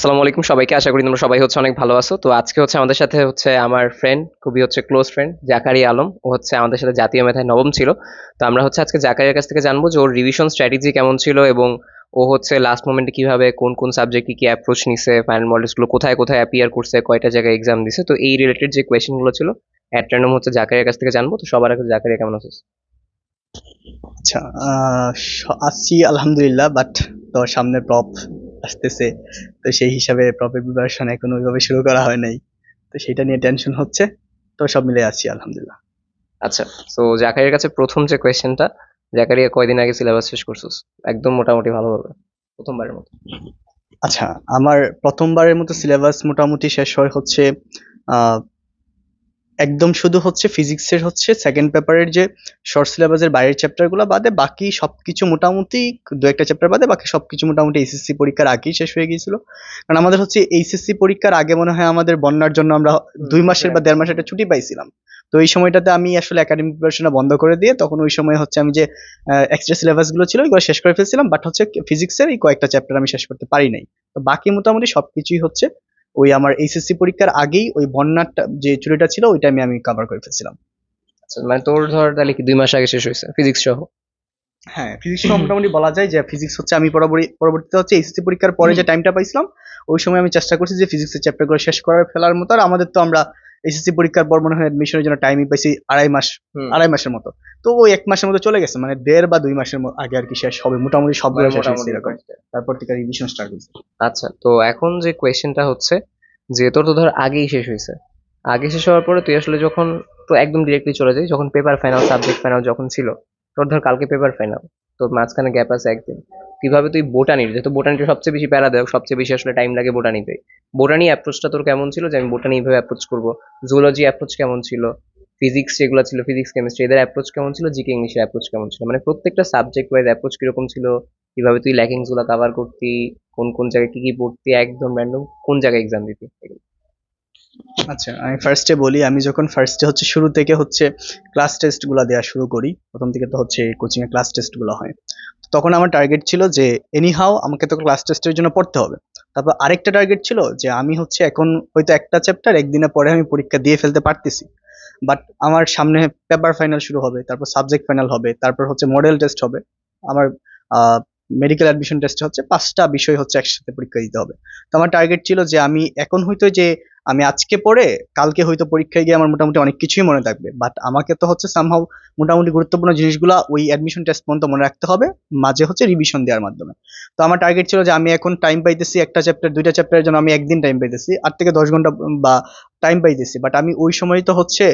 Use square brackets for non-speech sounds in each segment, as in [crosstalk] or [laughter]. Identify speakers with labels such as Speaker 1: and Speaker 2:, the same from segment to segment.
Speaker 1: আসসালামু আলাইকুম সবাইকে, আশা করি তোমরা সবাই হচ্ছে অনেক ভালো আছো। তো আজকে হচ্ছে আমাদের সাথে হচ্ছে আমার ফ্রেন্ড খুবই হচ্ছে ক্লোজ ফ্রেন্ড জাকারি আলম। ও হচ্ছে আমাদের সাথে জাতীয় মেধায় নবম ছিল। তো আমরা হচ্ছে আজকে জাকারির কাছ থেকে জানব যে ওর রিভিশন স্ট্র্যাটেজি কেমন ছিল এবং ও হচ্ছে লাস্ট মোমেন্টে কীভাবে, কোন কোন সাবজেক্টে কি অ্যাপ্রোচ নিছে ফাইনাল মডেলসগুলো কোথায় কোথায় অ্যাপিয়ার করছে, কয়টা জায়গায় এক্সাম দিছে। তো এই রিলেটেড যে কোয়েশ্চেনগুলো ছিল অ্যাট হচ্ছে জাকারির কাছ থেকে জানব। তো সবার আগে জাকারিয়া, কেমন আছিস?
Speaker 2: আচ্ছা আছি আলহামদুলিল্লাহ বাট তো সামনে প্রপ আসতেছে। তো সেই হিসাবে প্রপের প্রিপারেশন এখন ওইভাবে শুরু করা হয় নাই। তো সেটা নিয়ে টেনশন হচ্ছে। তো সব মিলে আছি আলহামদুলিল্লাহ।
Speaker 1: আচ্ছা তো জাকারির কাছে প্রথম যে কোয়েশ্চেনটা জাকারিয়া কয়দিন আগে সিলেবাস শেষ করছিস একদম মোটামুটি ভালোভাবে প্রথমবারের মতো।
Speaker 2: আচ্ছা আমার প্রথমবারের মতো সিলেবাস মোটামুটি শেষ হয় হচ্ছে আহ, একদম শুধু হচ্ছে ফিজিক্সের হচ্ছে সেকেন্ড পেপারের যে শর্ট সিলেবাসের বাইরের চ্যাপ্টারগুলো বাদে বাকি সবকিছু মোটামুটি দু একটা চ্যাপ্টার বাদে বাকি সব কিছু মোটামুটি এইচএসসি পরীক্ষার আগেই শেষ হয়ে গিয়েছিল। কারণ আমাদের হচ্ছে এইচএসসি পরীক্ষার আগে মনে হয় আমাদের বন্যার জন্য আমরা দুই মাসের বা দেড় মাসের একটা ছুটি পাইছিলাম। তো এই সময়টাতে আমি আসলে একাডেমিক প্রিপারেশনটা বন্ধ করে দিয়ে তখন ওই সময় হচ্ছে আমি যে এক্সট্রা সিলেবাসগুলো ছিল ওইগুলো শেষ করে ফেলছিলাম। বাট হচ্ছে ফিজিক্সের এই কয়েকটা চ্যাপ্টার আমি শেষ করতে পারি নাই। তো বাকি মোটামুটি সবকিছুই হচ্ছে ওই আমার এইচএসসি পরীক্ষার আগেই ওই বন্যাটা যে চুরিটা ছিল ওইটা আমি আমি কভার করে ফেলছিলাম।
Speaker 1: আচ্ছা মানে তোর ধর তাহলে কি দুই মাস আগে শেষ হয়েছে? ফিজিক্স সহ?
Speaker 2: হ্যাঁ ফিজিক্স সহ মোটামুটি বলা যায় যে ফিজিক্স হচ্ছে আমি পরবর্তী পরবর্তীতে হচ্ছে এইচএসসি পরীক্ষার পরে যে টাইমটা পাইছিলাম ওই সময় আমি চেষ্টা করছি যে ফিজিক্সের চ্যাপ্টারগুলো শেষ করে ফেলার মতো। আর আমাদের তো আমরা এইচএসসি পরীক্ষার পর মনে হয় অ্যাডমিশনের জন্য টাইমই পাইছি আড়াই মাস আড়াই মাসের মতো। তো ওই এক মাসের মতো চলে গেছে মানে দেড় বা দুই মাসের আগে আর কি শেষ হবে। মোটামুটি সবগুলো
Speaker 1: মানে
Speaker 2: শেষ হয়েছে
Speaker 1: মোটামুটি
Speaker 2: এরকম। তারপর থেকে রিভিশন স্টার্ট হয়েছে।
Speaker 1: আচ্ছা তো এখন যে কোয়েশ্চেনটা হচ্ছে যে তোর তো ধর আগেই শেষ হয়েছে। আগে শেষ হওয়ার পরে তুই আসলে যখন তো একদম ডিরেক্টলি চলে যাই যখন পেপার ফাইনাল সাবজেক্ট ফাইনাল যখন ছিল তোর ধর কালকে পেপার ফাইনাল তোর মাঝখানে গ্যাপ আছে একদিন। কীভাবে তুই বোটানির যেহেতু বোটানিটা সবচেয়ে বেশি প্যারা দেয়, সবচেয়ে বেশি আসলে টাইম লাগে বোটানিতে বোটানি অ্যাপ্রোচটা তোর কেমন ছিল যে আমি বোটানি এইভাবে অ্যাপ্রোচ করব? জুলজি অ্যাপ্রোচ কেমন ছিল? ফিজিক্স যেগুলো ছিল ফিজিক্স কেমিস্ট্রি এদের অ্যাপ্রোচ কেমন ছিল? জিকে ইংলিশের অ্যাপ্রোচ কেমন ছিল? মানে প্রত্যেকটা সাবজেক্ট ওয়াইজ অ্যাপ্রোচ কীরকম ছিল? কীভাবে তুই ল্যাকিংসগুলো কাভার করতি? কোন কোন জায়গায় কি কি পড়তি? একদম র্যান্ডম কোন জায়গায় এক্সাম দিতি।
Speaker 2: আচ্ছা আমি ফার্স্টে বলি, আমি যখন ফার্স্টে হচ্ছে শুরু থেকে হচ্ছে ক্লাস টেস্টগুলো দেওয়া শুরু করি, প্রথম থেকে তো হচ্ছে কোচিং এ ক্লাস টেস্টগুলো হয়। তখন আমার টার্গেট ছিল যে এনিহাও আমাকে তো ক্লাস টেস্টের জন্য পড়তে হবে। তারপর আরেকটা টার্গেট ছিল যে, আমি হচ্ছে এখন হয়তো একটা চ্যাপ্টার একদিনে পরে আমি পরীক্ষা দিয়ে ফেলতে পারতেছি। বাট আমার সামনে পেপার ফাইনাল শুরু হবে, তারপর সাবজেক্ট ফাইনাল হবে, তারপর হচ্ছে মডেল টেস্ট হবে। আমার মেডিকেল অ্যাডমিশন টেস্ট হচ্ছে, পাঁচটা বিষয় হচ্ছে একসাথে পরীক্ষা দিতে হবে। তো আমার টার্গেট ছিল যে, আমি এখন হয়তো যে আমি আজকে পড়ে কালকে হয়তো পরীক্ষায় গিয়ে আমার মোটামুটি অনেক কিছুই মনে থাকবে। বাট আমাকে তো হচ্ছে সামহাও মোটামুটি গুরুত্বপূর্ণ জিনিসগুলো ওই অ্যাডমিশন টেস্ট পর্যন্ত মনে রাখতে হবে। মাঝে হচ্ছে রিভিশন দেওয়ার মাধ্যমে। তো আমার টার্গেট ছিল যে আমি এখন টাইম পাইতেছি একটা চ্যাপ্টার দুইটা চ্যাপ্টারের জন্য আমি একদিন টাইম পাইতেছি। আট থেকে দশ ঘণ্টা বা টাইম পাইতেছি। বাট আমি ওই সময় তো হচ্ছে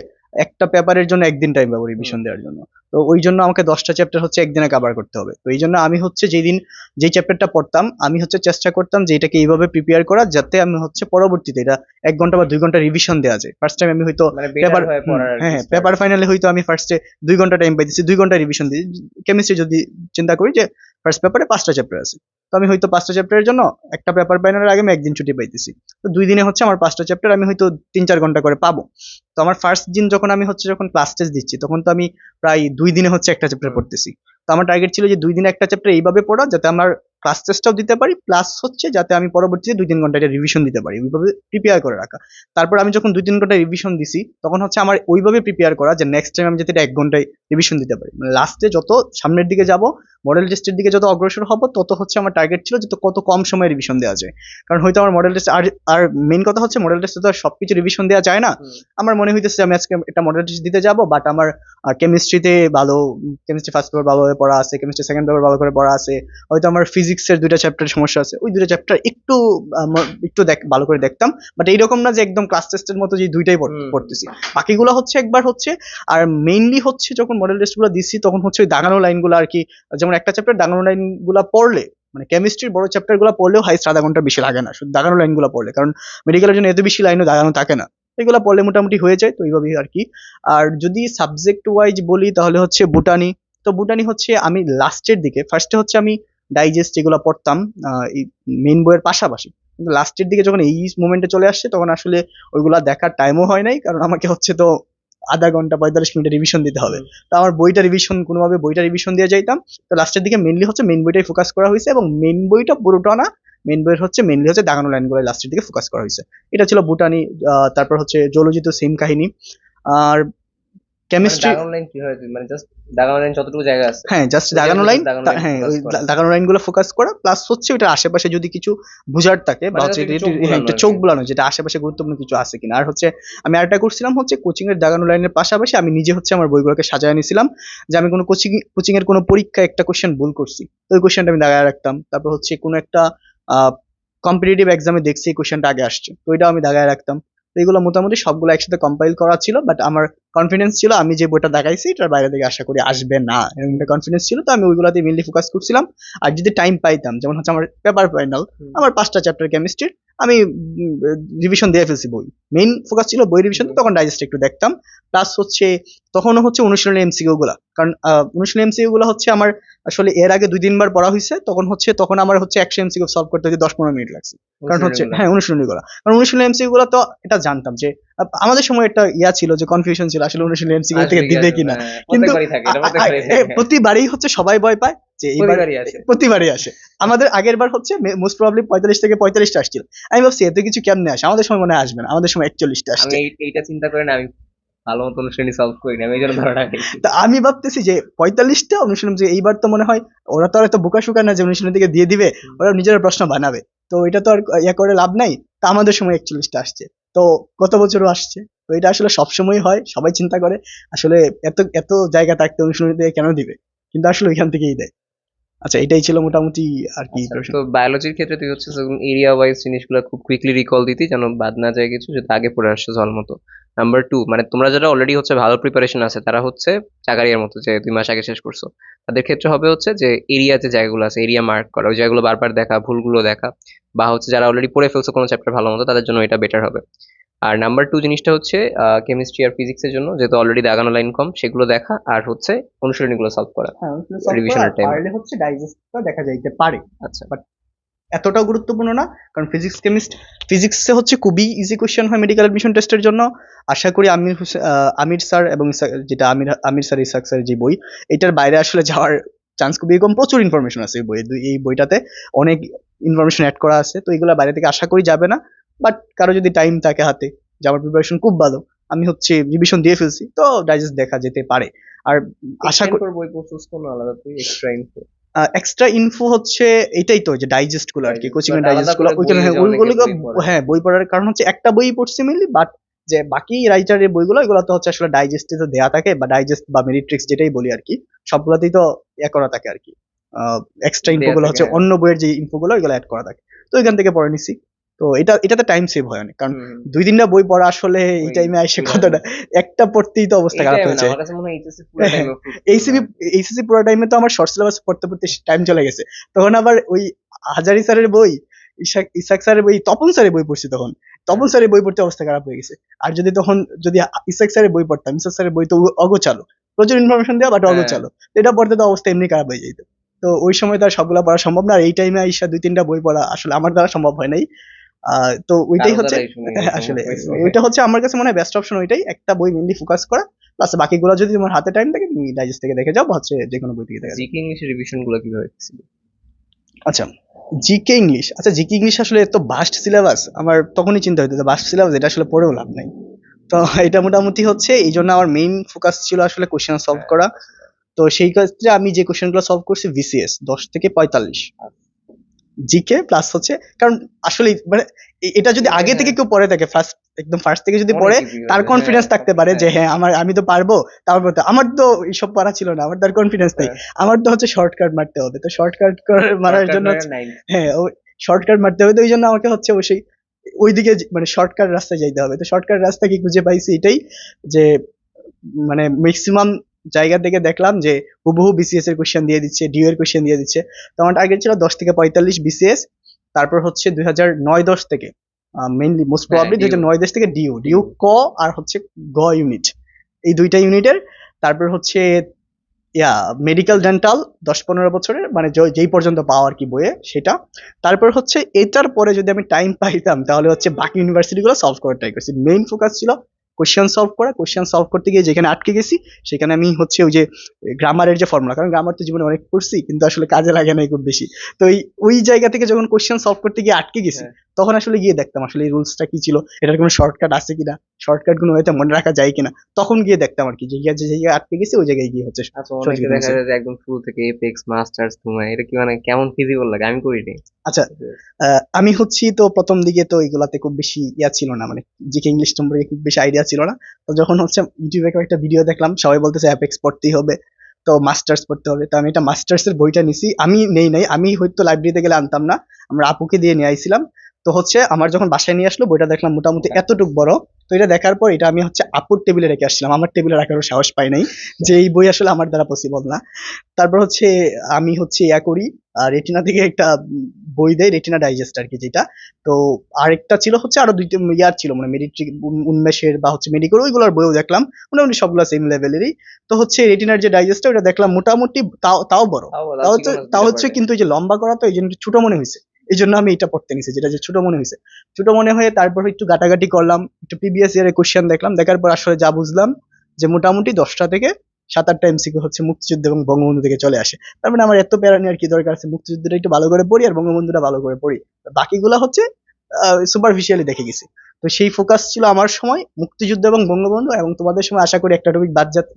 Speaker 2: একটা পেপারের জন্য একদিন টাইম পাবো রিভিশন দেওয়ার জন্য। তো ওই জন্য আমাকে দশটা চ্যাপ্টার হচ্ছে একদিনে কভার করতে হবে। তো এই জন্য আমি হচ্ছে যেদিন যেই চ্যাপ্টারটা পড়তাম আমি হচ্ছে চেষ্টা করতাম যে এটাকে এইভাবে প্রিপেয়ার করা যাতে আমি হচ্ছে পরবর্তীতে এটা এক ঘণ্টা বা দুই ঘণ্টা রিভিশন দেওয়া যায়। ফার্স্ট টাইম আমি হয়তো
Speaker 1: মানে
Speaker 2: পেপার
Speaker 1: হয়ে
Speaker 2: হ্যাঁ পেপার ফাইনালে হয়তো আমি ফার্স্টে দুই ঘণ্টা টাইম পাইতেছি দুই ঘণ্টা রিভিশন দিই কেমিস্ট্রি যদি চিন্তা করি যে ফার্স্ট পেপারে পাঁচটা চ্যাপ্টার আছে। তো আমি হয়তো পাঁচটা চ্যাপ্টারের জন্য একটা পেপার বাইনারের আগে আমি একদিন ছুটি পাইতেছি। তো দুই দিনে হচ্ছে আমার পাঁচটা চ্যাপ্টার আমি হয়তো তিন চার ঘণ্টা করে পাবো। তো আমার ফার্স্ট দিন যখন আমি হচ্ছে যখন ক্লাস টেস্ট দিচ্ছি, তখন তো আমি প্রায় দুই দিনে হচ্ছে একটা চ্যাপ্টার পড়তেছি। তো আমার টার্গেট ছিল যে দুই দিনে একটা চ্যাপ্টার এইভাবে পড়া যাতে আমার ক্লাস টেস্টটাও দিতে পারি প্লাস হচ্ছে যাতে আমি পরবর্তীতে দুই তিন ঘণ্টা এটা রিভিশন দিতে পারি ওইভাবে প্রিপেয়ার করে রাখা। তারপর আমি যখন দুই তিন ঘণ্টা রিভিশন দিছি তখন হচ্ছে আমার ওইভাবে প্রিপেয়ার করা যে নেক্সট টাইম আমি যাতে এটা এক ঘন্টায় রিভিশন দিতে পারি। মানে লাস্টে যত সামনের দিকে যাব মডেল টেস্টের দিকে যত অগ্রসর হব তত হচ্ছে আমার টার্গেট ছিল যত কত কম সময়ে রিভিশন দেওয়া যায়। কারণ হয়তো আমার মডেল টেস্ট আর আর মেইন কথা হচ্ছে মডেল টেস্টে তো আর সবকিছু রিভিশন দেওয়া যায় না। আমার মনে হইতেছে আমি আজকে একটা মডেল টেস্ট দিতে যাব বাট আমার কেমিস্ট্রিতে ভালো কেমিস্ট্রি ফার্স্ট পেপার ভালোভাবে পড়া আছে কেমিস্ট্রি সেকেন্ড পেপার ভালো করে পড়া আছে। হয়তো আমার ফিজিক্সের দুইটা চ্যাপ্টার সমস্যা আছে। ওই দুইটা চ্যাপ্টার একটু একটু দেখ ভালো করে দেখতাম। বাট এইরকম না যে একদম ক্লাস টেস্টের মতো যে দুইটাই। পড়তেছি। বাকিগুলো হচ্ছে একবার হচ্ছে আর মেইনলি হচ্ছে যখন মডেল টেস্টগুলো দিচ্ছি তখন হচ্ছে ওই দাগানো লাইনগুলো আর কি যেমন একটা চ্যাপ্টার দাগানো লাইনগুলো পড়লে মানে কেমিস্ট্রির বড় চ্যাপ্টারগুলো পড়লেও হাইস্ট আধা ঘণ্টা বেশি লাগে না। শুধু দাগানো লাইনগুলো পড়লে কারণ মেডিকেলের জন্য এত বেশি লাইনও দাগানো থাকে না। এগুলো পড়লে মোটামুটি হয়ে যায় তো এইভাবেই আর কি। আর যদি সাবজেক্ট ওয়াইজ বলি তাহলে হচ্ছে বুটানি তো বুটানি হচ্ছে আমি লাস্টের দিকে ফার্স্টে হচ্ছে আমি ডাইজেস্ট এগুলো পড়তাম এই মেইন বইয়ের পাশাপাশি। কিন্তু লাস্টের দিকে যখন এই মোমেন্টে চলে আসছে তখন আসলে ওইগুলা দেখার টাইমও হয় নাই কারণ আমাকে হচ্ছে তো আধা ঘণ্টা পঁয়তাল্লিশ মিনিটে রিভিশন দিতে হবে। তো আমার বইটা রিভিশন কোনোভাবে বইটা রিভিশন দিয়ে যাইতাম। তো লাস্টের দিকে মেনলি হচ্ছে মেন বইটাই ফোকাস করা হয়েছে এবং মেন বইটা পুরোটা না মেন বইয়ের হচ্ছে মেনলি হচ্ছে দাগানো লাইনগুলো লাস্টের দিকে ফোকাস করা হয়েছে এটা ছিল বুটানি তারপর হচ্ছে জোলজি তো সেম কাহিনী। আর কেমিস্ট্রি
Speaker 1: দাগানো লাইন কি হয়? মানে জাস্ট দাগানো লাইন যতটুকু জায়গা আছে।
Speaker 2: হ্যাঁ জাস্ট দাগানো লাইন হ্যাঁ ওই। দাগানো লাইনগুলো ফোকাস করা প্লাস হচ্ছে ওটার আশেপাশে যদি কিছু বুঝার থাকে বা
Speaker 1: মানে
Speaker 2: হচ্ছে
Speaker 1: যাতে
Speaker 2: একটু-
Speaker 1: চোখ
Speaker 2: হ্যাঁ।
Speaker 1: বুলানো
Speaker 2: যেটা আশেপাশে গুরুত্বপূর্ণ কিছু আছে কিনা। আর হচ্ছে আমি আরেকটা করছিলাম হচ্ছে কোচিং এর দাগানো লাইনের পাশাপাশি আমি নিজে হচ্ছে আমার বইগুলোকে সাজায় নিয়েছিলাম যে আমি কোনো কোচিং কোচিং এর কোনো পরীক্ষায় একটা কোশ্চেন ভুল করছি। তো ওই কোশ্চেনটা আমি দাগায় রাখতাম। তারপর হচ্ছে কোনো একটা কম্পিটিটিভ এক্সামে দেখছি এই কোশ্চেনটা আগে আসছে। তো ওইটাও আমি দাগায় রাখতাম। তো এগুলো মোটামুটি সবগুলো একসাথে কম্পাইল করা ছিল বাট আমার কনফিডেন্স ছিল আমি যে বইটা দেখাইছি এটার বাইরে থেকে আশা করি আসবে না। এরকম একটা কনফিডেন্স ছিল তো আমি ওইগুলোতে মেনলি ফোকাস করছিলাম। আর যদি টাইম পাইতাম যেমন হচ্ছে আমার পেপার ফাইনাল আমার পাঁচটা চ্যাপ্টার কেমিস্ট্রির আমি রিভিশন দিয়ে ফেলছি বই। মেইন ফোকাস ছিল বই রিভিশন তখন ডাইজেস্ট একটু দেখতাম। প্লাস হচ্ছে তখনও হচ্ছে অনুশীলনী গুলা। কারণ অনুশীলনী এমসিকিউ গুলো হচ্ছে আমার আসলে এর আগে দুই তিনবার পড়া হয়েছে তখন হচ্ছে তখন আমার হচ্ছে একশো এমসিকিউ সলভ করতে হচ্ছে দশ পনেরো মিনিট লাগছে। কারণ হচ্ছে হ্যাঁ অনুশীলনী গুলা। কারণ অনুশীলনী এমসিকিউ গুলো তো এটা জানতাম যে আমাদের সময় একটা ইয়া ছিল যে কনফিউশন ছিল আসলে অনুশীলনী এমসিকিউ থেকে দিবে কিনা। কিন্তু
Speaker 1: প্রত্যেকবারই
Speaker 2: এ,
Speaker 1: থাকে
Speaker 2: প্রতিবারই হচ্ছে সবাই ভয় পায় যে এইবার
Speaker 1: প্রতিবারই আসে।
Speaker 2: আমাদের আগের বার হচ্ছে মোস্ট প্রবলি পঁয়তাল্লিশ থেকে পঁয়তাল্লিশটা আসছিল। আমি ভাবছি এত কিছু কেমনে আসে? আমাদের সময় মনে হয় আসবে না আমাদের সময় একচল্লিশটা
Speaker 1: আমি
Speaker 2: আসছে।
Speaker 1: এইটা চিন্তা করে না আমি ভালো মতো অনুশ্রেণী সলভ করি না আমি এই জন্য
Speaker 2: তা আমি ভাবতেছি যে পঁয়তাল্লিশটা অনুশীলন যে এইবার তো মনে হয় ওরা তো আর এত বোকা শুকা না যে অনুশীলন থেকে দিয়ে দিবে ওরা নিজেরা প্রশ্ন বানাবে। তো এটা তো আর ইয়া করে লাভ নাই তা আমাদের সময় একচল্লিশটা আসছে। তো গত বছরও আসছে? তো এটা আসলে সবসময় হয়, সবাই চিন্তা করে আসলে এত এত জায়গা থাকতে থেকে কেন দিবে? কিন্তু আসলে ওইখান থেকেই দেয়। আচ্ছা এটাই ছিল মোটামুটি আর কি
Speaker 1: তো বায়োলজির ক্ষেত্রে তুই হচ্ছে এরিয়া ওয়াইজ জিনিসগুলো খুব কুইকলি রিকল দিতি যেন বাদ না যায় কিছু যেটা আগে পড়ে আসছে জল মতো। নাম্বার টু মানে তোমরা যারা অলরেডি হচ্ছে ভালো প্রিপারেশন আছে তারা হচ্ছে চাকারিয়ার মতো যে দুই মাস আগে শেষ করছ। তাদের ক্ষেত্রে হবে হচ্ছে যে এরিয়া যে জায়গাগুলো আছে এরিয়া মার্ক করা ওই জায়গাগুলো বারবার দেখা ভুলগুলো দেখা বা হচ্ছে যারা অলরেডি পড়ে ফেলছো কোনো চ্যাপ্টার ভালো মতো তাদের জন্য এটা বেটার হবে। আর নাম্বার টু জিনিসটা হচ্ছে কেমিস্ট্রি আর ফিজিক্সের জন্য যেহেতু অলরেডি দাগানো লাইন কম সেগুলো দেখা আর হচ্ছে অনুশীলনীগুলো সলভ করা।
Speaker 2: হ্যাঁ
Speaker 1: এর time.
Speaker 2: পারলে হচ্ছে ডাইজেস্টটা দেখা যাইতে পারে।
Speaker 1: আচ্ছা।
Speaker 2: বাট এতটাও গুরুত্বপূর্ণ না কারণ ফিজিক্স কেমিস্ট ফিজিক্সে হচ্ছে খুবই ইজি কোশ্চেন হয় মেডিকেল অ্যাডমিশন টেস্টের জন্য। আশা করি আমির আমির স্যার এবং যেটা আমির আমির স্যার ইসাক স্যার যে বই এটার বাইরে আসলে যাওয়ার চান্স খুবই কম। প্রচুর ইনফরমেশন আছে এই বইয়ে এই বইটাতে অনেক ইনফরমেশন অ্যাড করা আছে তো এগুলো বাইরে থেকে আশা করি যাবে না। বাট কারও যদি টাইম থাকে হাতে যে আমার প্রিপারেশন খুব ভালো আমি হচ্ছে রিভিশন দিয়ে ফেলছি তো ডাইজেস্ট দেখা যেতে পারে। আর আশা করি
Speaker 1: বই পড়ছিস কোনো আলাদা তুই এক্সট্রা ইনফো
Speaker 2: এক্সট্রা ইনফো হচ্ছে এটাই তো যে ডাইজেস্টগুলো আর কি কোচিং এর
Speaker 1: ডাইজেস্টগুলো
Speaker 2: ওইখানে হ্যাঁ ওইগুলো হ্যাঁ বই পড়ার কারণ হচ্ছে একটা বই পড়ছি মেনলি বাট যে বাকি রাইটারের বইগুলো এগুলো তো হচ্ছে আসলে ডাইজেস্টে তো দেয়া থাকে বা ডাইজেস্ট বা মেরিট্রিক্স যেটাই বলি আর কি সবগুলোতেই তো ইয়ে করা থাকে আর কি। এক্সট্রা ইনফো গুলো হচ্ছে
Speaker 1: হ্যাঁ।
Speaker 2: অন্য বইয়ের যে ইনফো গুলো এগুলো অ্যাড করা থাকে। তো এখান থেকে পড়ে নিছি। তো এটা এটাতে টাইম সেভ হয় অনেক। কারণ দুই তিনটা বই পড়া আসলে এই টাইমে
Speaker 1: ওই
Speaker 2: কতটা? একটা পড়তেই তো অবস্থা খারাপ হয়ে যায়।
Speaker 1: আমার কাছে মনে হয় এইচএসসি পুরো টাইম
Speaker 2: এইচসিবি এইচএসসি পুরো টাইমে তো আমার শর্ট সিলেবাস পড়তে পড়তে টাইম চলে গেছে। তখন আবার ওই হাজারি স্যারের বই ইসাক ইসাক স্যারের বই তপন স্যারের বই পড়ছি তখন। তপন স্যারের বই পড়তে অবস্থা খারাপ হয়ে গেছে। আর যদি তখন যদি ইসাক স্যারের বই পড়তাম ইসাক স্যারের বই তো অগোচালো প্রচুর ইনফরমেশন দেওয়া বাট
Speaker 1: হ্যাঁ।
Speaker 2: অগোচালো তো এটা পড়তে তো অবস্থা এমনি খারাপ হয়ে যেত তো ওই সময় তো আর সবগুলা পড়া সম্ভব না। আর এই টাইমে আইসা দুই তিনটা বই পড়া আসলে আমার দ্বারা সম্ভব হয় নাই। তো ওইটাই হচ্ছে হ্যাঁ, [laughs] আসলে ওইটা হচ্ছে আমার কাছে মনে হয় বেস্ট অপশন ওইটাই। একটা বই মেনলি ফোকাস করা প্লাস বাকিগুলো যদি তোমার হাতে টাইম থাকে তুমি ডাইজেস্ট থেকে দেখে যাও হচ্ছে যে কোনো বই থেকে দেখে
Speaker 1: জিকে ইংলিশের রিভিশনগুলো কীভাবে?
Speaker 2: আচ্ছা জিকে ইংলিশ। আচ্ছা জিকে ইংলিশ আসলে এত বাস্ট সিলেবাস আমার তখনই চিন্তা হইতো বাস্ট সিলেবাস এটা আসলে পড়েও লাভ নাই। তো এটা মোটামুটি হচ্ছে এই জন্য আমার মেইন ফোকাস ছিল আসলে কোশ্চেন সলভ করা। তো সেই ক্ষেত্রে আমি যে কোশ্চেনগুলো সলভ করছি ভিসিএস দশ থেকে পঁয়তাল্লিশ। জিকে প্লাস হচ্ছে কারণ আসলে মানে এটা যদি আগে থেকে কেউ পড়ে থাকে ফার্স্ট একদম ফার্স্ট থেকে যদি পড়ে তার
Speaker 1: হ্যাঁ,
Speaker 2: কনফিডেন্স থাকতে পারে যে
Speaker 1: হ্যাঁ।
Speaker 2: হ্যাঁ আমার আমি তো পারব তারপর তো আমার তো এইসব পড়া ছিল না আমার তার কনফিডেন্স নেই। আমার তো হচ্ছে শর্টকাট মারতে হবে তো শর্টকাট মারার জন্য। হ্যাঁ শর্টকাট মারতে হবে তো ওই জন্য আমাকে হচ্ছে অবশ্যই ওইদিকে মানে শর্টকাট রাস্তায় যাইতে হবে। তো শর্টকাট রাস্তা কি খুঁজে পাইছি এটাই যে মানে ম্যাক্সিমাম জায়গা থেকে দেখলাম যে হুবহু বিসিএস এর কোশ্চেন দিয়ে দিচ্ছে ডিউ এর কোশ্চেন দিয়ে দিচ্ছে। তো আমার টার্গেট ছিল দশ থেকে পঁয়তাল্লিশ বিসিএস তারপর হচ্ছে দুই হাজার নয় দশ থেকে মেইনলি মোস্ট প্রবাবলি দুই হাজার নয় দশ থেকে ডিউ ডিউ ক আর হচ্ছে গ ইউনিট এই দুইটা ইউনিটের তারপর হচ্ছে ইয়া মেডিকেল ডেন্টাল দশ পনেরো বছরের মানে যেই পর্যন্ত পাওয়া আর কি বইয়ে সেটা। তারপর হচ্ছে এটার পরে যদি আমি টাইম পাইতাম তাহলে হচ্ছে বাকি ইউনিভার্সিটিগুলো সলভ করার ট্রাই করছি। মেইন ফোকাস ছিল কোশ্চেন সলভ করা কোশ্চেন সলভ করতে গিয়ে যেখানে আটকে গেছি সেখানে আমি হচ্ছে ওই যে গ্রামারের যে ফর্মুলা কারণ গ্রামার তো জীবনে অনেক পড়ছি কিন্তু আসলে কাজে লাগে না খুব বেশি। তো ওই ওই জায়গা থেকে যখন কোশ্চেন সলভ করতে গিয়ে আটকে গেছি
Speaker 1: হ্যাঁ।
Speaker 2: তখন আসলে গিয়ে দেখতাম আসলে এই রুলসটা কি ছিল এটার কোনো শর্টকাট আছে কিনা শর্টকাটগুলো হয়তো মনে রাখা যায় কিনা তখন গিয়ে দেখতাম আর কি যে জায়গায়- আটকে গেছি ওই জায়গায় গিয়ে হচ্ছে
Speaker 1: আচ্ছা দেখা যায় একদম শুরু থেকে এপেক্স মাস্টার্স তোমায় এটা কি মানে কেমন ফিজিবল লাগে? আমি করিনি।
Speaker 2: আচ্ছা আহ, আমি হচ্ছি তো প্রথম দিকে তো এগুলাতে খুব বেশি ইয়া ছিল না মানে জিকে ইংলিশ সম্পর্কে খুব বেশি আইডিয়া ছিল না। তো যখন হচ্ছে ইউটিউবে একটা ভিডিও দেখলাম সবাই বলতেছে অ্যাপেক্স পড়তেই হবে। তো মাস্টার্স পড়তে হবে। তো আমি এটা মাস্টার্স এর বইটা নিছি। আমি নেই নাই আমি হয়তো লাইব্রেরিতে গেলে আনতাম না। আমরা আপুকে দিয়ে নিয়ে আইছিলাম। তো হচ্ছে আমার যখন বাসায় নিয়ে আসলো বইটা দেখলাম মোটামুটি এতটুক বড়। তো এটা দেখার পর এটা আমি হচ্ছে আপুর টেবিলে রেখে আসছিলাম। আমার টেবিলে রাখারও সাহস পাই নাই যে এই বই আসলে আমার দ্বারা পসিবল না। তারপর হচ্ছে আমি হচ্ছে ইয়া করি আর রেটিনা থেকে একটা বই দেয় রেটিনা ডাইজেস্ট আর কি যেটা। তো আরেকটা ছিল হচ্ছে আরও দুইটা ইয়ার ছিল মানে মেডিট্রিক উন্মেষের বা হচ্ছে মেডিকেল ওইগুলোর বইও দেখলাম। মোটামুটি সবগুলো সেম লেভেলেরই তো হচ্ছে রেটিনার যে ডাইজেস্টটা ওটা দেখলাম মোটামুটি তাও তাও বড়। তাও হচ্ছে তাও হচ্ছে কিন্তু ওই যে লম্বা করা তো এই জন্য ছোট মনে হয়েছে। এই জন্য আমি এটা পড়তে নিছি, যেটা যে ছোট মনে হয়েছে ছোট মনে হয়ে তারপর একটু গাটাগাটি করলাম, একটু প্রিভিয়াস ইয়ারের কোশ্চেন দেখলাম, দেখার পর আসলে যা বুঝলাম যে মোটামুটি দশটা থেকে সাত আটটা এমসিকিউ হচ্ছে মুক্তিযুদ্ধ এবং বঙ্গবন্ধু থেকে চলে আসে। তার মানে আমার এত প্যারা নেওয়ার কি দরকার আছে? মুক্তিযুদ্ধটা একটু ভালো করে পড়ি আর বঙ্গবন্ধুটা ভালো করে পড়ি। বাকিগুলা হচ্ছে সুপারফিশিয়ালি দেখে গেছি। তো সেই ফোকাস ছিল আমার সময় মুক্তিযুদ্ধ এবং বঙ্গবন্ধু এবং তোমাদের সময় আশা করি একটা টপিক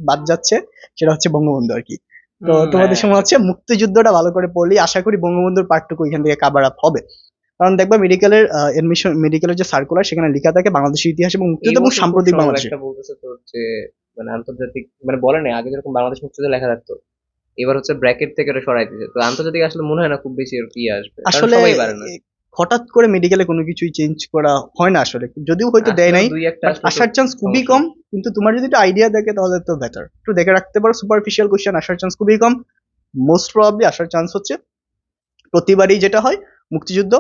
Speaker 2: বাদ যাচ্ছে, সেটা হচ্ছে বঙ্গবন্ধু আর কি। তো তোমাদের
Speaker 1: হ্যাঁ,
Speaker 2: সময় হচ্ছে মুক্তিযুদ্ধটা ভালো করে পড়লি। আশা করি বঙ্গবন্ধুর পার্টটুকু এখান থেকে কাবার আপ হবে। কারণ দেখবা মেডিকেলের এডমিশন মেডিকেলের যে সার্কুলার সেখানে লেখা থাকে বাংলাদেশের ইতিহাস এবং মুক্তিযুদ্ধ এবং সাম্প্রতিক বাংলাদেশ
Speaker 1: বলতেছে তোর যে মানে আন্তর্জাতিক মানে বলে না আগে যেরকম বাংলাদেশ মুক্তিযুদ্ধ লেখা থাকতো এবার হচ্ছে ব্র্যাকেট থেকে এটা সরাই দিয়েছে তো আন্তর্জাতিক আসলে মনে হয় না খুব বেশি আর কি আসবে।
Speaker 2: আসলে হঠাৎ করে মেডিকেলে কোনো কিছুই চেঞ্জ করা হয় না আসলে। যদিও হয়তো দেয় নাই আসার চান্স খুবই কম। কিন্তু তোমার যদি একটা আইডিয়া থাকে তাহলে তো বেটার একটু দেখে রাখতে পারো সুপারফিশিয়াল কোয়েশ্চেন আসার চান্স খুবই কম। মোস্ট প্রবাবলি আসার চান্স হচ্ছে প্রতিবারই যেটা হয় মুক্তিযুদ্ধ।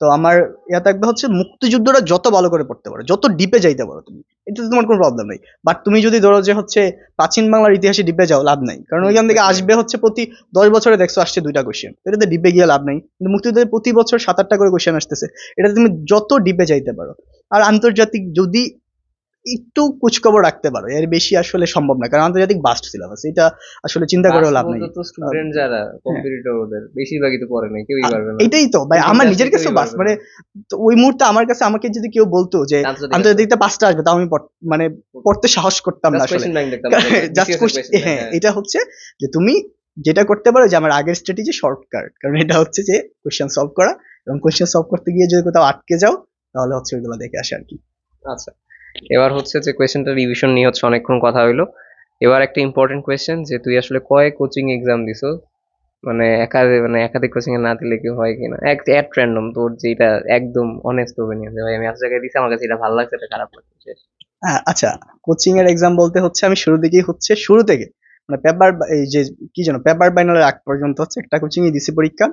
Speaker 2: তো আমার ইয়া থাকবে হচ্ছে মুক্তিযুদ্ধটা যত ভালো করে পড়তে পারো, যত ডিপে যাইতে পারো তুমি। এটাতে তোমার কোনো প্রবলেম নেই। বাট তুমি যদি ধরো যে হচ্ছে প্রাচীন বাংলার ইতিহাসে ডিপে যাও, লাভ নাই। কারণ ওইখান থেকে আসবে হচ্ছে প্রতি দশ বছরে দেখছ আসছে দুইটা কোয়েশ্চেন এটাতে ডিপে গিয়ে লাভ নাই। কিন্তু মুক্তিযুদ্ধের প্রতি বছর সাত আটটা করে কোশ্চেন আসতেছে। এটাতে তুমি যত ডিপে যাইতে পারো। আর আন্তর্জাতিক যদি একটু কুচখবর রাখতে পারো এর বেশি আসলে সম্ভব না কারণ আন্তর্জাতিক বাস্ট সিলেবাস এটা আসলে চিন্তা করেও লাভ নাই।
Speaker 1: স্টুডেন্ট যারা কম্পিটিটর ওদের বেশিরভাগই তো পড়ে নাই কেউই পারবে না।
Speaker 2: এটাই তো ভাই আমার নিজের
Speaker 1: কাছে
Speaker 2: বাস মানে ওই মুহূর্তে আমার কাছে আমাকে যদি কেউ বলতো যে
Speaker 1: আন্তর্জাতিক
Speaker 2: আন্তর্জাতিকতে পাঁচটা আসবে তাও আমি মানে পড়তে সাহস করতাম না আসলে। জাস্ট [laughs] হ্যাঁ এটা হচ্ছে যে তুমি যেটা করতে পারো যে আমার আগের স্ট্র্যাটেজি শর্টকাট কারণ এটা হচ্ছে যে কোশ্চেন সলভ করা এবং কোশ্চেন সলভ করতে গিয়ে যদি কোথাও আটকে যাও তাহলে হচ্ছে ওইগুলো দেখে আসে আর কি।
Speaker 1: আচ্ছা। এবার হচ্ছে যে কোয়েশ্চেনটা রিভিশন নিয়ে হচ্ছে অনেকক্ষণ কথা হইল। এবার একটা ইম্পর্টেন্ট কোয়েশ্চেন যে তুই আসলে কয় কোচিং এক্সাম দিছো? মানে একাধিক মানে একাধিক কোচিং এ না দিলে কি হয় কিনা? এক এট র্যান্ডম তোর যেটা একদম অনেস্ট ওপিনিয়ন যে ভাই আমি এত জায়গায় দিছি আমার কাছে এটা ভালো লাগছে এটা খারাপ লাগছে
Speaker 2: হ্যাঁ, আচ্ছা কোচিং এর এক্সাম বলতে হচ্ছে আমি শুরু থেকেই হচ্ছে শুরু থেকে মানে পেপার এই যে কি জানো পেপার বাইনালের আগ পর্যন্ত হচ্ছে একটা কোচিং এ দিছি পরীক্ষা।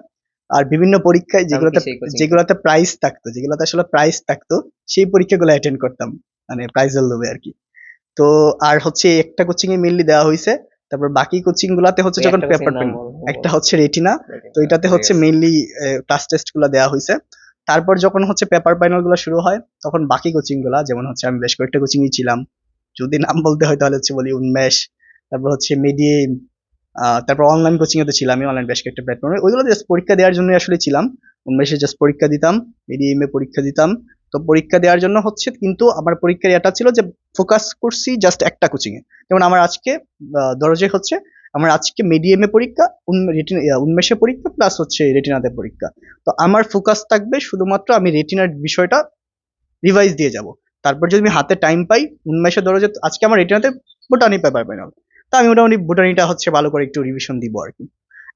Speaker 2: আর বিভিন্ন পরীক্ষায় যেগুলোতে? যেগুলোতে প্রাইস থাকতো যেগুলোতে আসলে প্রাইস থাকতো সেই পরীক্ষাগুলো অ্যাটেন্ড করতাম। মানে প্রাইজের লোভে আর কি তো আর হচ্ছে একটা কোচিং এ মেনলি দেওয়া হয়েছে তারপর বাকি কোচিং গুলাতে হচ্ছে যখন পেপার
Speaker 1: বল,
Speaker 2: একটা হচ্ছে রেটিনা তো এটাতে হচ্ছে মেইনলি ক্লাস টেস্টগুলা দেওয়া হয়েছে তারপর যখন হচ্ছে পেপার ফাইনালগুলো শুরু হয় তখন বাকি কোচিংগুলা যেমন হচ্ছে আমি বেশ কয়েকটা কোচিং ছিলাম যদি নাম বলতে হয় তাহলে হচ্ছে বলি উন্মেষ তারপর হচ্ছে মিডিয়েম তারপর অনলাইন কোচিং এ তো ছিলাম অনলাইন বেশ কয়েকটা প্ল্যাটফর্মে ওইগুলো জাস্ট পরীক্ষা দেওয়ার জন্য আসলে ছিলাম উন্মেষে জাস্ট পরীক্ষা দিতাম মিডিএম এ পরীক্ষা দিতাম তো পরীক্ষা দেওয়ার জন্য হচ্ছে কিন্তু আমার পরীক্ষার এটা ছিল যে ফোকাস করছি জাস্ট একটা কোচিং এ যেমন আমার আজকে ধরো যে হচ্ছে আমার আজকে মিডিয়ামে পরীক্ষা উন্মেষে পরীক্ষা প্লাস হচ্ছে রেটিনাতে পরীক্ষা। তো আমার ফোকাস থাকবে শুধুমাত্র আমি রেটিনার বিষয়টা রিভাইজ দিয়ে যাব। তারপর যদি আমি হাতে টাইম পাই, উন্মেষে ধরো যে আজকে আমার রেটিনাতে বোটানি পেপার ফাইনাল তা আমি মোটামুটি বোটানিটা হচ্ছে ভালো করে একটু রিভিশন দিব আর কি।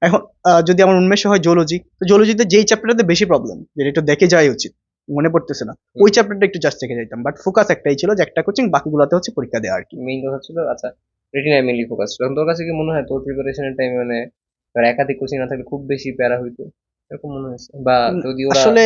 Speaker 2: এখন যদি আমার উন্মেষে হয় জুলজি তো জুলজিতে যেই চ্যাপ্টারটাতে বেশি প্রবলেম যেটা একটু দেখে যাওয়াই উচিত। মনে পড়তেছে না। ওই চ্যাপ্টারটা একটু জাস্ট দেখে যাইতাম। বাট ফোকাস একটাই ছিল যে একটা কোচিং বাকিগুলোতে হচ্ছে পরীক্ষা দেওয়া আর কি।
Speaker 1: মেইন কথা ছিল আচ্ছা রেটিনায় মেইনলি ফোকাস ছিল। তোর কাছে কি মনে হয় তোর প্রিপারেশনের টাইমে মানে একাধিক কোচিং না থাকলে খুব বেশি প্যারা হইতো? এরকম মনে হয়েছে? বা যদি ওরা
Speaker 2: আসলে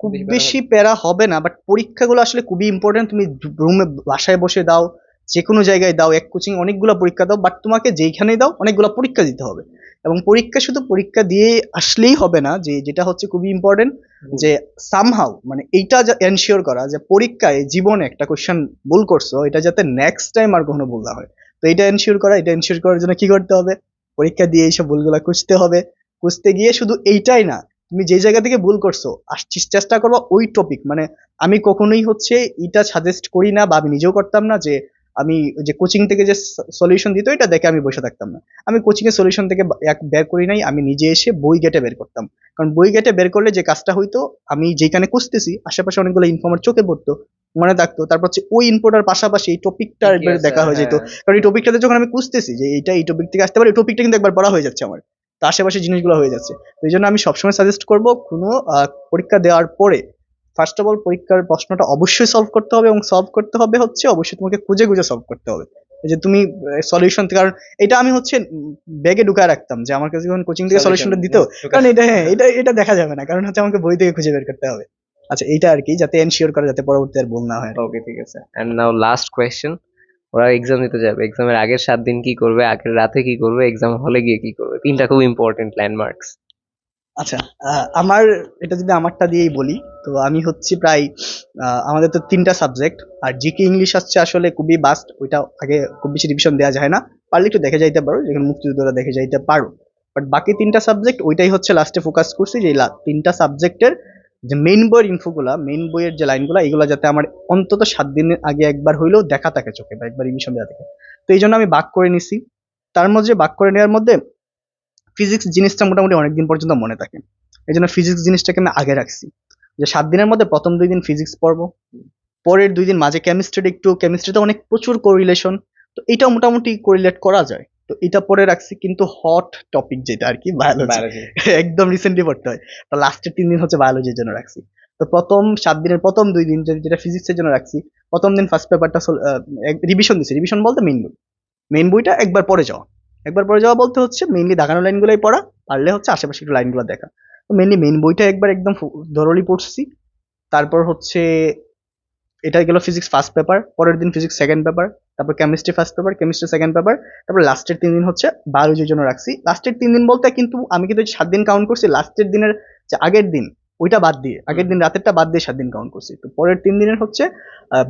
Speaker 2: খুব বেশি প্যারা হবে না বাট পরীক্ষাগুলো আসলে খুবই ইম্পর্টেন্ট তুমি রুমে বাসায় বসে দাও যে কোনো জায়গায় দাও এক কোচিং অনেকগুলো পরীক্ষা দাও বাট তোমাকে যেইখানেই দাও অনেকগুলো পরীক্ষা দিতে হবে। এবং পরীক্ষা শুধু পরীক্ষা দিয়ে আসলেই হবে না, যে যেটা হচ্ছে খুবই ইম্পর্টেন্ট যে সামহাউ মানে এইটা এনশিওর করা যে পরীক্ষায় জীবনে একটা কোশ্চেন ভুল করছ, এটা যাতে নেক্সট টাইম আর কখনো ভুল না হয়। তো এটা এনশিওর করা, এটা এনশিওর করার জন্য কি করতে হবে? পরীক্ষা দিয়ে এইসব ভুলগুলো খুঁজতে হবে। খুঁজতে গিয়ে শুধু এইটাই না, তুমি যে জায়গা থেকে ভুল করছ আস- চেষ্টা করব ওই টপিক মানে আমি কখনোই হচ্ছে এটা সাজেস্ট করি না বা আমি নিজেও করতাম না যে আমি ওই যে কোচিং থেকে যে সলিউশন দিত এটা দেখে আমি বসে থাকতাম না। আমি কোচিং এর সলিউশন থেকে এক বের করি নাই আমি নিজে এসে বই গেটে বের করতাম। কারণ বই গেটে বের করলে যে কাজটা হইতো আমি যেখানে খুঁজতেছি আশেপাশে অনেকগুলো ইনফর্মার চোখে পড়তো মনে থাকতো তারপর হচ্ছে ওই ইনফোটার পাশাপাশি এই টপিকটা একবার দেখা হয়ে যেত।
Speaker 1: হ্যাঁ।
Speaker 2: কারণ এই টপিকটাতে যখন আমি খুঁজতেছি যে এইটা এই টপিক থেকে আসতে পারে এই টপিকটা কিন্তু একবার পড়া হয়ে যাচ্ছে আমার। তো আশেপাশে জিনিসগুলো হয়ে যাচ্ছে। তো এই জন্য আমি সবসময় সাজেস্ট করব কোনো আহ, পরীক্ষা দেওয়ার পরে ফার্স্ট অফ অল পরীক্ষার প্রশ্নটা অবশ্যই সলভ করতে হবে এবং সলভ করতে হবে হচ্ছে অবশ্যই তোমাকে খুঁজে খুঁজে সলভ করতে হবে। যে তুমি সলিউশন কারণ এটা আমি হচ্ছে ব্যাগে ঢুকায় রাখতাম যে আমার কাছে যখন কোচিং থেকে সলিউশনটা দিত কারণ এটা হ্যাঁ এটা এটা দেখা যাবে না কারণ হচ্ছে আমাকে বই থেকে খুঁজে বের করতে হবে। আচ্ছা এইটা আর কি যাতে এনশিওর করা যাতে পরবর্তী আর ভুল না হয়।
Speaker 1: ওকে ঠিক আছে। এন্ড নাও লাস্ট কোয়েশ্চেন ওরা এক্সাম দিতে যাবে। এক্সামের আগের সাত দিন কি করবে? আগের রাতে কি করবে? এক্সাম হলে গিয়ে কি করবে? তিনটা খুব ইম্পর্টেন্ট ল্যান্ডমার্কস
Speaker 2: আচ্ছা আমার, এটা যদি আমারটা দিয়েই বলি, তো আমি হচ্ছি প্রায় আমাদের তো তিনটা সাবজেক্ট আর জিকে ইংলিশ আসছে আসলে খুবই বাস্ট ওইটা আগে খুব বেশি রিভিশন দেওয়া যায় না। পারলে একটু দেখে যাইতে পারো, যেখানে মুক্তিযুদ্ধরা দেখে যাইতে পারো। বাট বাকি তিনটা সাবজেক্ট ওইটাই হচ্ছে লাস্টে ফোকাস করছি, যে তিনটা সাবজেক্টের যে মেইন বইয়ের ইনফোগুলা মেইন বইয়ের যে লাইনগুলো এগুলো যাতে আমার অন্তত সাত দিনের আগে একবার হইলেও দেখা থাকে চোখে বা একবার রিভিশন দেওয়া থাকে। তো এই জন্য আমি বাক করে নিছি। তার মধ্যে বাক করে নেওয়ার মধ্যে ফিজিক্স জিনিসটা মোটামুটি অনেকদিন পর্যন্ত মনে থাকে। এই জন্য ফিজিক্স জিনিসটাকে আমি আগে রাখছি। যে সাত দিনের মধ্যে প্রথম দুই দিন ফিজিক্স পড়ব পরের দুই দিন মাঝে কেমিস্ট্রির একটু কেমিস্ট্রিতে অনেক প্রচুর কোরিলেশন তো এটা মোটামুটি কোরিলেট করা যায়। তো এটা পরে রাখছি কিন্তু হট টপিক যেটা আর কি বায়োলজি [laughs] একদম রিসেন্টলি পড়তে হয়। তো লাস্টের তিন দিন হচ্ছে বায়োলজির জন্য রাখছি। তো প্রথম সাত দিনের প্রথম দুই দিন যেটা ফিজিক্সের জন্য রাখছি প্রথম দিন ফার্স্ট পেপারটা রিভিশন দিছি। রিভিশন বলতে মেন বই। মেন বইটা একবার পরে যাওয়া। একবার পরে যাওয়া বলতে হচ্ছে মেইনলি দাগানো লাইনগুলোই পড়া, পারলে হচ্ছে আশেপাশে একটু লাইনগুলো দেখা। তো মেইনলি মেইন বইটা একবার একদম ধরলি পড়ছি। তারপর হচ্ছে এটা গেল ফিজিক্স ফার্স্ট পেপার পরের দিন ফিজিক্স সেকেন্ড পেপার তারপর chemistry first paper chemistry second paper তারপর লাস্টের তিন দিন হচ্ছে বায়োলজির জন্য রাখছি। লাস্টের তিন দিন বলতে কিন্তু আমি কিন্তু সাত দিন কাউন্ট করছি লাস্টের দিনের যে আগের দিন ওইটা বাদ দিয়ে আগের দিন রাতেরটা বাদ দিয়ে সাত দিন কাউন্ট করছি। তো পরের তিন দিনের হচ্ছে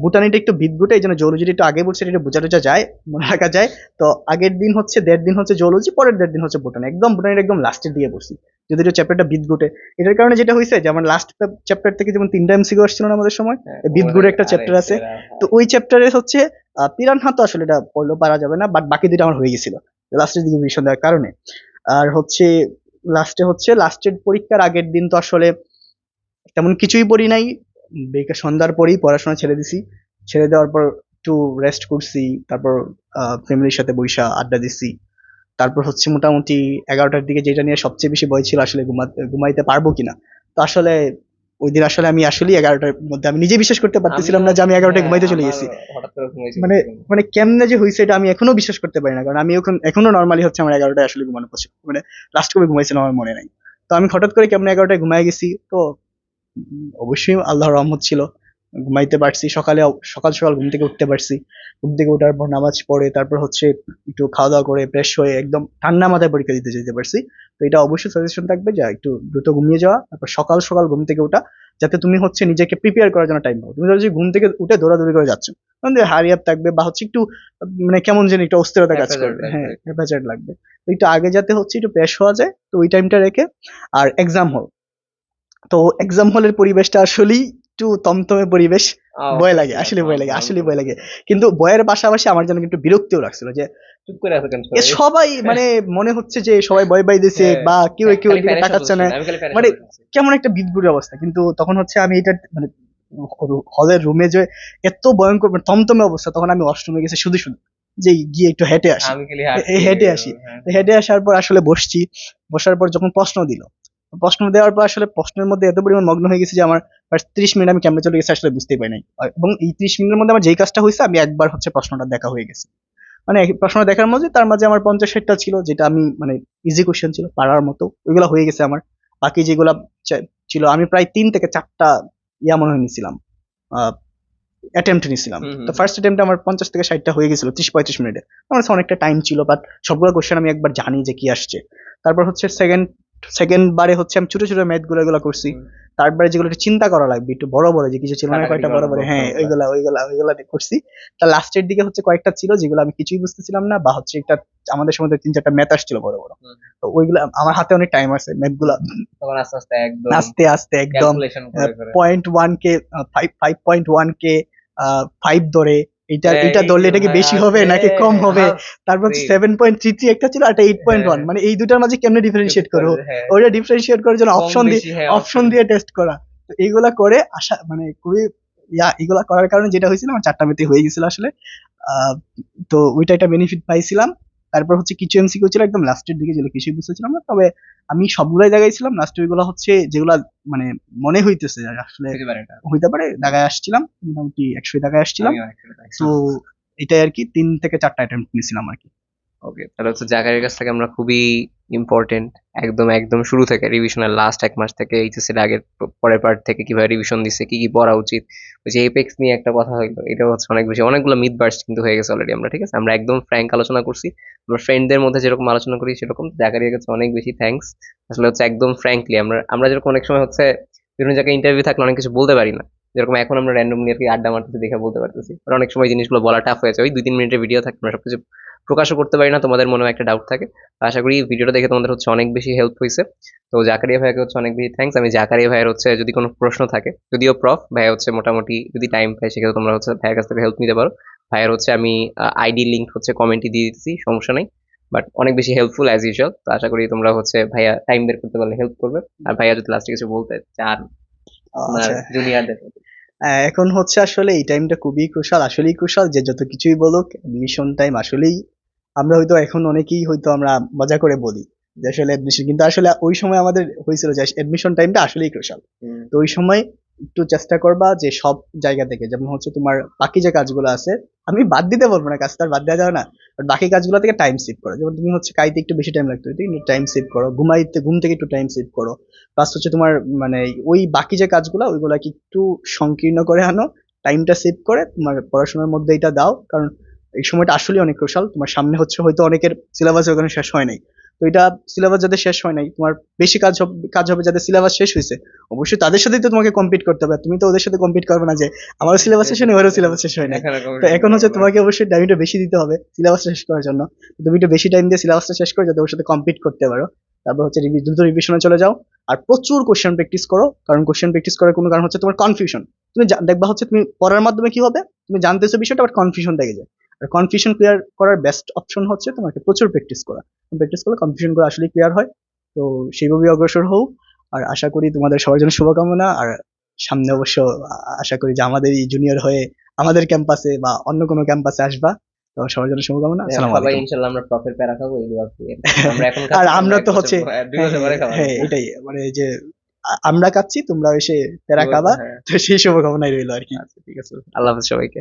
Speaker 2: ভুটানিটা একটু বিদগুটে এই জন্য জুলজিটা একটু আগে পড়ছে এটা বোঝা টোঝা যায় মনে রাখা যায়। তো আগের দিন হচ্ছে দেড় দিন হচ্ছে জুলজি পরের দেড় দিন হচ্ছে বুটানি একদম বুটানিটা একদম লাস্টের দিকে পড়ছি যদি একটু চ্যাপ্টারটা বিদ বিদগুটে এটার কারণে যেটা হয়েছে যে আমার লাস্ট চ্যাপ্টার থেকে যেমন তিনটা এমসিকিউ আসছিল না আমাদের সময় বিদগুড়ে একটা চ্যাপ্টার আছে। তো ওই চ্যাপ্টারে হচ্ছে পিরানহা তো আসলে এটা পড়লেও পারা যাবে না বাট বাকি দুটো আমার হয়ে গেছিল লাস্টের দিকে রিভিশন দেওয়ার কারণে। আর হচ্ছে লাস্টে হচ্ছে লাস্টের পরীক্ষার আগের দিন তো আসলে তেমন কিছুই পড়ি নাই। বেকার, সন্ধ্যার পরেই পড়াশোনা ছেড়ে দিছি। ছেড়ে দেওয়ার পর একটু রেস্ট করছি, তারপর ফ্যামিলির সাথে বৈশা আড্ডা দিছি। তারপর হচ্ছে মোটামুটি এগারোটার দিকে যেটা নিয়ে সবচেয়ে বেশি ভয় ছিল আসলে ঘুমাইতে পারব কিনা। তো আসলে ওই দিন আসলে আমি আসলেই এগারোটার মধ্যে, আমি নিজে বিশ্বাস করতে পারতেছিলাম না যে আমি এগারোটায় ঘুমাইতে চলে গেছি। মানে- মানে কেমনে যে হয়েছে এটা আমি এখনও বিশ্বাস করতে পারি না, কারণ আমি এখন, এখনও নর্মালি হচ্ছে আমার এগারোটায় আসলে ঘুমানো পছন্দ মানে লাস্ট কবে ঘুমাইছিলাম আমার মনে নাই। তো আমি হঠাৎ করে কেমন এগারোটায় ঘুমাই গেছি, তো অবশ্যই আল্লাহর রহমত ছিল। ঘুমাইতে পারছি সকালে সকাল সকাল ঘুম থেকে উঠতে পারছি। ঘুম থেকে ওঠার পর নামাজ পড়ে তারপর হচ্ছে একটু খাওয়া দাওয়া করে ফ্রেশ হয়ে একদম ঠান্ডা মাথায় পরীক্ষা দিতে যেতে পারছি। তো এটা অবশ্যই সাজেশন থাকবে যে একটু দ্রুত ঘুমিয়ে যাওয়া তারপর সকাল সকাল ঘুম থেকে ওঠা যাতে তুমি হচ্ছে নিজেকে প্রিপেয়ার করার জন্য টাইম পাও। তুমি ধরো যে ঘুম থেকে উঠে দৌড়াদৌড়ি করে যাচ্ছ তখন হারি আপ থাকবে বা হচ্ছে একটু মানে কেমন যেন একটু অস্থিরতা কাজ করবে। হ্যাঁ লাগবে। একটু আগে যাতে হচ্ছে একটু ফ্রেশ হওয়া যায় তো ওই টাইমটা রেখে আর এক্সাম হল। তো এক্সাম হলের পরিবেশটা আসলেই একটু তমতমে পরিবেশ। ভয় লাগে আসলে ভয় লাগে আসলে ভয় লাগে। কিন্তু ভয়ের পাশাপাশি আমার যেন একটু বিরক্তিও লাগছিল যে
Speaker 1: চুপ করে আছে কেন
Speaker 2: সবাই? মানে মনে হচ্ছে যে সবাই ভয় পাই দিছে
Speaker 1: হ্যাঁ,
Speaker 2: বা কেউ কেউ দিকে তাকাচ্ছে না মানে কেমন একটা বিদগুড়ি অবস্থা। কিন্তু তখন হচ্ছে আমি এটা মানে হলের রুমে যে এত ভয়ঙ্কর মানে থমথমে অবস্থা তখন আমি অষ্টমে গেছি শুধু শুধু। যে গিয়ে একটু হেঁটে আসি। হেঁটে আসি। হেঁটে আসার পর আসলে বসছি। বসার পর যখন প্রশ্ন দিল প্রশ্ন দেওয়ার পর আসলে প্রশ্নের মধ্যে এত পরিমাণ মগ্ন হয়ে গেছি যে আমার ত্রিশ মিনিট আমি ক্যামেরা চলে গেছি আসলে বুঝতেই পারি নাই। এবং এই ত্রিশ মিনিটের মধ্যে আমার যেই কাজটা হয়েছে আমি একবার হচ্ছে প্রশ্নটা দেখা হয়ে গেছে। মানে প্রশ্ন দেখার মধ্যে তার মাঝে আমার পঞ্চাশ ষাটটা ছিল যেটা আমি মানে ইজি কোশ্চেন ছিল পারার মতো। ওইগুলো হয়ে গেছে আমার। বাকি যেগুলা ছিল আমি প্রায় তিন থেকে চারটা ইয়া মনে হয় নিছিলাম। অ্যাটেম্প্ট নিয়েছিলাম। তো ফার্স্ট অ্যাটেম্পটে আমার পঞ্চাশ থেকে ষাটটা হয়ে গেছিল ত্রিশ পঁয়ত্রিশ মিনিটে। আমার কাছে অনেকটা টাইম ছিল বাট সবগুলো কোশ্চেন আমি একবার জানি যে কি আসছে। তারপর হচ্ছে সেকেন্ড সেকেন্ড বারে হচ্ছে আমি ছোট ছোট ম্যাথগুলো এগুলো করছি। তারপরে যেগুলো একটু চিন্তা করা লাগবে একটু বড় বড় যে কিছু ছিল না কয়েকটা বড় বড় হ্যাঁ। ওইগুলা ওইগুলা ওইগুলা করছি। তা লাস্টের দিকে হচ্ছে কয়েকটা ছিল যেগুলো আমি কিছুই বুঝতেছিলাম না বা হচ্ছে একটা আমাদের সময় তিন চারটা ম্যাথ আসছিল বড় বড়। তো ওইগুলো আমার হাতে অনেক টাইম আছে ম্যাথগুলা।
Speaker 1: তখন আস্তে আস্তে একদম
Speaker 2: আস্তে আস্তে একদম
Speaker 1: ক্যালকুলেশন করে করে।
Speaker 2: পয়েন্ট ওয়ান কে ফাইভ ফাইভ পয়েন্ট ওয়ান কে ফাইভ ধরে এটা
Speaker 1: হ্যাঁ,
Speaker 2: এটা
Speaker 1: দলে
Speaker 2: ধরলে এটা কি বেশি হবে নাকি কম হবে?
Speaker 1: হ্যাঁ,
Speaker 2: তারপর। সেভেন পয়েন্ট থ্রি থ্রি একটা ছিল আর এইট পয়েন্ট ওয়ান
Speaker 1: হ্যাঁ।
Speaker 2: মানে এই দুটার মাঝে কেমনে ডিফারেন্সিয়েট করো
Speaker 1: হ্যাঁ,
Speaker 2: ওইটা ডিফারেন্সিয়েট করার জন্য অপশন দিয়ে
Speaker 1: হ্যাঁ,
Speaker 2: অপশন দিয়ে টেস্ট করা। তো এইগুলা করে আশা মানে খুবই ইয়া এগুলা করার কারণে যেটা হয়েছিল আমার চারটা মেতে হয়ে গেছিল আসলে। আহ, তো ওইটা একটা বেনিফিট পাইছিলাম। তারপর হচ্ছে কিছু এমসিকিউ ছিল একদম লাস্টের দিকে যেগুলো কিছুই বুঝতেছিলাম না তবে আমি সবগুলাই জায়গায় ছিলাম লাস্টে ওইগুলো হচ্ছে যেগুলো মানে মনে হইতেছে আসলে। হইতে পারে জায়গায় আসছিলাম মোটামুটি একশো জায়গায় আসছিলাম। তো এটাই আর কি তিন থেকে চারটা আইটেম নিয়েছিলাম আর কি
Speaker 1: ওকে তাহলে হচ্ছে জাকারির কাছ থেকে আমরা খুবই ইম্পর্টেন্ট একদম একদম শুরু থেকে রিভিশনের লাস্ট এক মাস থেকে এইচএসসির আগের পরের পার্ট থেকে কীভাবে রিভিশন দিচ্ছে কি কি পড়া উচিত, ওই যে এপেক্স নিয়ে একটা কথা হইল এটা হচ্ছে অনেক বেশি, অনেকগুলো মিথ বার্স্ট কিন্তু হয়ে গেছে অলরেডি আমরা, ঠিক আছে? আমরা একদম ফ্র্যাঙ্ক আলোচনা করছি, আমরা ফ্রেন্ডদের মধ্যে যেরকম আলোচনা করি সেরকম জাকারির কাছে অনেক বেশি থ্যাঙ্কস আসলে হচ্ছে একদম ফ্র্যাঙ্কলি আমরা আমরা যেরকম অনেক সময় হচ্ছে বিভিন্ন জায়গায় ইন্টারভিউ থাকলে অনেক কিছু বলতে পারি না, যেরকম এখন আমরা র্যান্ডমলি আর কি আড্ডা মারতেছি দেখে বলতে পারতেছি অনেক সময় জিনিসগুলো বলা টাফ হয়েছে ওই দুই তিন মিনিটের ভিডিও থাকে আমরা সবকিছু প্রকাশও করতে পারি না তোমাদের মনেও একটা ডাউট থাকে। আশা করি ভিডিওটা দেখে তোমাদের হচ্ছে অনেক বেশি হেল্প হয়েছে। তো জাকারিয়া ভাইকে হচ্ছে অনেক বেশি থ্যাঙ্কস আমি জাকারিয়া ভাইয়ের হচ্ছে যদি কোনো প্রশ্ন থাকে যদিও প্রফ ভাই হচ্ছে মোটামুটি যদি টাইম পায় সেক্ষেত্রে তোমরা হচ্ছে ভাইয়ের কাছ থেকে হেল্প নিতে পারো। ভাইয়ের হচ্ছে আমি আইডি লিঙ্ক হচ্ছে কমেন্টে দিয়ে দিতেছি সমস্যা নেই। বাট অনেক বেশি হেল্পফুল অ্যাজ ইউজুয়াল তো আশা করি তোমরা হচ্ছে ভাইয়া টাইম বের করতে পারলে হেল্প করবে। আর ভাইয়া যদি লাস্টে কিছু বলতে চান
Speaker 2: আচ্ছা।
Speaker 1: জুনিয়রদের
Speaker 2: আহ, এখন হচ্ছে আসলে এই টাইমটা খুবই ক্রুশাল আসলেই ক্রুশাল যে যত কিছুই বলুক এডমিশন টাইম আসলেই আমরা হয়তো এখন অনেকেই হয়তো আমরা মজা করে বলি যে আসলে অ্যাডমিশন কিন্তু আসলে ওই সময় আমাদের হয়েছিল যে অ্যাডমিশন টাইমটা আসলেই ক্রুশাল তো ওই সময় একটু চেষ্টা করবা যে সব জায়গা থেকে। যেমন হচ্ছে তোমার বাকি যে কাজগুলো আছে, আমি বাদ দিতে বলব না কাজটা আর বাদ দেওয়া যাবে না। বাকি কাজগুলো থেকে টাইম সেভ করো। যেমন তুমি হচ্ছে কাইতে একটু বেশি টাইম লাগতো কিন্তু টাইম সেভ করো। ঘুমাইতে, ঘুম থেকে একটু টাইম সেভ করো। প্লাস হচ্ছে তোমার মানে ওই বাকি যে কাজগুলো, ওইগুলাকে একটু সংকীর্ণ করে আনো টাইমটা সেভ করে, তোমার পড়াশোনার মধ্যে এটা দাও। কারণ এই সময়টা আসলে অনেক ক্রুশাল তোমার সামনে হচ্ছে হয়তো অনেকের সিলেবাস ওখানে শেষ হয় নাই। তো এটা সিলেবাস যাদের শেষ হয় নাই তোমার বেশি কাজ হবে কাজ হবে যাদের সিলেবাস শেষ হয়েছে অবশ্যই তাদের সাথেই তো তোমাকে কম্পিট করতে হবে তুমি তো ওদের সাথে কম্পিট করবে না যে আমার সিলেবাস শেষ হয়নি ওরও সিলেবাস শেষ হয় না তো এখন হচ্ছে তোমাকে অবশ্যই টাইমটা বেশি দিতে হবে সিলেবাস শেষ করার জন্য। তুমি একটু বেশি টাইম দিয়ে সিলেবাসটা শেষ করে যাতে ওর সাথে কম্পিট করতে পারো। তারপর হচ্ছে রিভি- দ্রুত রিভিশনে চলে যাও আর প্রচুর কোশ্চেন প্র্যাকটিস করো কারণ কোশ্চেন প্র্যাকটিস করার কোনো কারণ হচ্ছে তোমার কনফিউশন তুমি দেখবা হচ্ছে তুমি পড়ার মাধ্যমে কি হবে তুমি জানতেছো বিষয়টা বাট কনফিউশন দেখে যায়। কনফিউশন ক্লিয়ার করার বেস্ট অপশন হচ্ছে তোমাকে প্রচুর প্র্যাকটিস করা। প্র্যাকটিস করলে কনফিউশনগুলো আসলে ক্লিয়ার হয়। তো সেইভাবে অগ্রসর হও। আর আশা করি তোমাদের সবার জন্য শুভকামনা। আর সামনে অবশ্য আশা করি যে আমাদের এই জুনিয়র হয়ে আমাদের ক্যাম্পাসে বা অন্য কোনো ক্যাম্পাসে আসবা। তো সবার জন্য শুভকামনা। আসসালামু আলাইকুম।
Speaker 1: ইনশাল্লাহ আমরা প্রফের প্যারা খাব এই দোয়া করি। [laughs] আমরা এখন
Speaker 2: আর আমরা তো হচ্ছে-। হ্যাঁ এটাই মানে এই যে আমরা কাচ্ছি তোমরা এসে
Speaker 1: প্যারা
Speaker 2: খাবা।
Speaker 1: হ্যাঁ,
Speaker 2: তো সেই শুভকামনাই রইল আর কি।
Speaker 1: আচ্ছা ঠিক আছে। আল্লাহ হাফেজ সবাইকে।